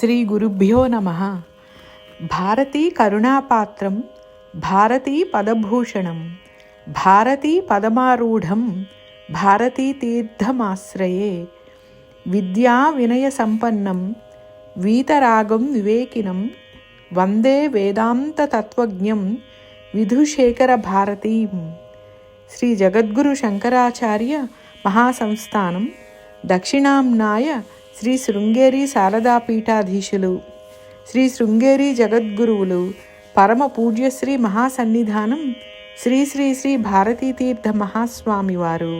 శ్రీ గురుభ్యో నమ. భారతీ కరుణాపాత్రం భారతీ పదభూషణం భారతీ పదమారూఢం భారతీ తీర్థమాశ్రయే. విద్యా వినయ సంపన్నం వీతరాగం వివేకినం వందే వేదాంత తత్వజ్ఞం విధుశేఖర భారతీం. శ్రీ జగద్గురు శంకరాచార్య మహాసంస్థానం దక్షిణాంనాయ శ్రీ శృంగేరి శారదాపీఠాధీశులు శ్రీ శృంగేరి జగద్గురువులు పరమ పూజ్యశ్రీ మహాసన్నిధానం శ్రీ శ్రీ శ్రీ భారతీతీర్థ మహాస్వామివారు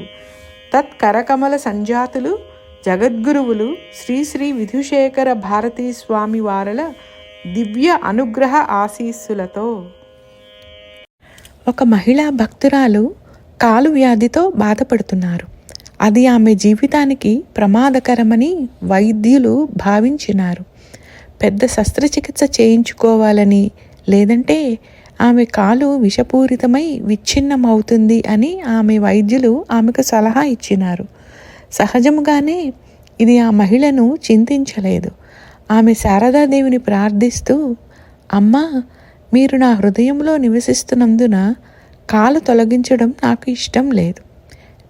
తత్కరకమల సంజాతులు జగద్గురువులు శ్రీ శ్రీ విధుశేఖర భారతీ స్వామి వారల దివ్య అనుగ్రహ ఆశీస్సులతో. ఒక మహిళా భక్తురాలు కాలు వ్యాధితో బాధపడుతున్నారు. అది ఆమె జీవితానికి ప్రమాదకరమని వైద్యులు భావించినారు. పెద్ద శస్త్రచికిత్స చేయించుకోవాలని లేదంటే ఆమె కాలు విషపూరితమై విచ్ఛిన్నమవుతుంది అని ఆమె వైద్యులు ఆమెకు సలహా ఇచ్చినారు. సహజముగానే ఇది ఆ మహిళను చింతించలేదు. ఆమె శారదాదేవిని ప్రార్థిస్తూ అమ్మా మీరు నా హృదయంలో నివసిస్తున్నందున కాలు తొలగించడం నాకు ఇష్టం లేదు.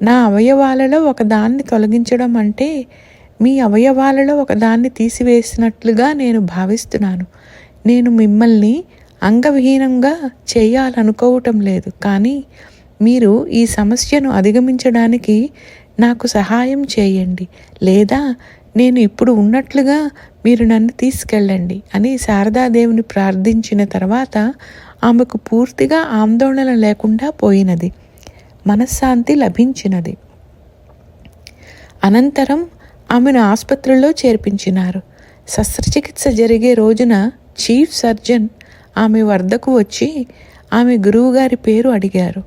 నా అవయవాలలో ఒకదాన్ని తొలగించడం అంటే మీ అవయవాలలో ఒకదాన్ని తీసివేసినట్లుగా నేను భావిస్తున్నాను. నేను మిమ్మల్ని అంగవిహీనంగా చేయాలనుకోవటం లేదు. కానీ మీరు ఈ సమస్యను అధిగమించడానికి నాకు సహాయం చేయండి. లేదా నేను ఇప్పుడు ఉన్నట్లుగా మీరు నన్ను తీసుకెళ్ళండి అని శారదాదేవిని ప్రార్థించిన తర్వాత ఆమెకు పూర్తిగా ఆందోళన లేకుండా పోయినది. మనశ్శాంతి లభించినది. అనంతరం ఆమెను ఆసుపత్రిలో చేర్పించినారు. శస్త్రచికిత్స జరిగే రోజున చీఫ్ సర్జన్ ఆమె వద్దకు వచ్చి ఆమె గురువుగారి పేరు అడిగారు.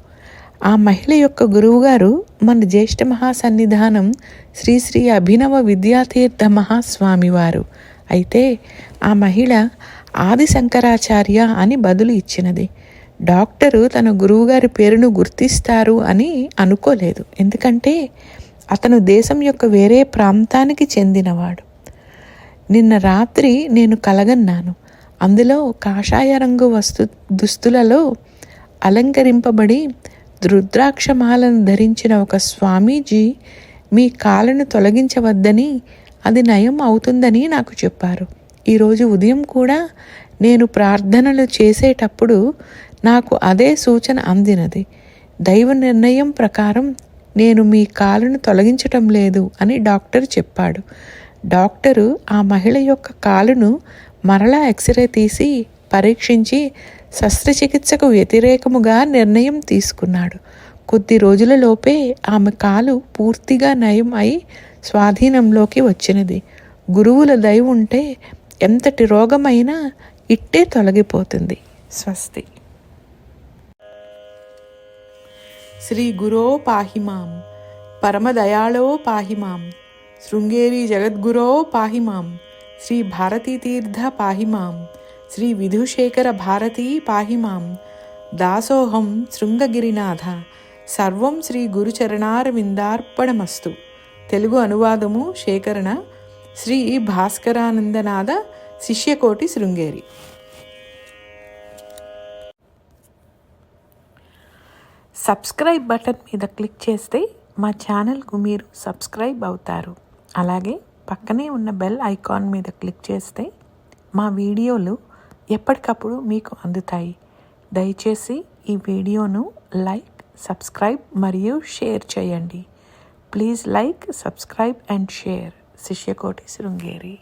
ఆ మహిళ యొక్క గురువుగారు మన జ్యేష్ఠ మహాసన్నిధానం శ్రీ శ్రీ అభినవ విద్యాతీర్థ మహాస్వామివారు. అయితే ఆ మహిళ ఆది శంకరాచార్య అని బదులు ఇచ్చినది. డాక్టరు తన గురువుగారి పేరును గుర్తిస్తారు అని అనుకోలేదు. ఎందుకంటే అతను దేశం యొక్క వేరే ప్రాంతానికి చెందినవాడు. నిన్న రాత్రి నేను కలగన్నాను. అందులో కాషాయ రంగు వస్తు దుస్తులలో అలంకరింపబడి రుద్రాక్షమాలను ధరించిన ఒక స్వామీజీ మీ కాలను తొలగించవద్దని అది నయం అవుతుందని నాకు చెప్పారు. ఈరోజు ఉదయం కూడా నేను ప్రార్థనలు చేసేటప్పుడు నాకు అదే సూచన అందినది. దైవ నిర్ణయం ప్రకారం నేను మీ కాలును తొలగించటం లేదు అని డాక్టర్ చెప్పాడు. డాక్టరు ఆ మహిళ యొక్క కాలును మరలా ఎక్స్రే తీసి పరీక్షించి శస్త్రచికిత్సకు వ్యతిరేకముగా నిర్ణయం తీసుకున్నాడు. కొద్ది రోజులలోపే ఆమె కాలు పూర్తిగా నయం అయి స్వాధీనంలోకి వచ్చినది. గురువుల దయ ఉంటే ఎంతటి రోగమైనా ఇట్టే తొలగిపోతుంది. స్వస్తి. శ్రీ గురో పాహిమాం పరమదయాళో పాహిమాం శృంగేరి జగద్గురో పాహిమాం శ్రీ భారతీతీర్థ పాహిమాం శ్రీ విధుశేఖర భారతీ పాహిమాం దాసోహం శృంగగిరినాథ సర్వం శ్రీ గురుచరణారవిందార్పణమస్తు. తెలుగు అనువాదము శేఖరణ శ్రీ భాస్కరానందనాథ శిష్యకోటి శృంగేరి. సబ్స్క్రైబ్ బటన్ మీద క్లిక్ చేస్తే మా ఛానల్కు మీరు సబ్స్క్రైబ్ అవుతారు. అలాగే పక్కనే ఉన్న బెల్ ఐకాన్ మీద క్లిక్ చేస్తే మా వీడియోలు ఎప్పటికప్పుడు మీకు అందుతాయి. దయచేసి ఈ వీడియోను లైక్ సబ్స్క్రైబ్ మరియు షేర్ చేయండి. Please like subscribe and share. శిష్యకోటి Sringeri.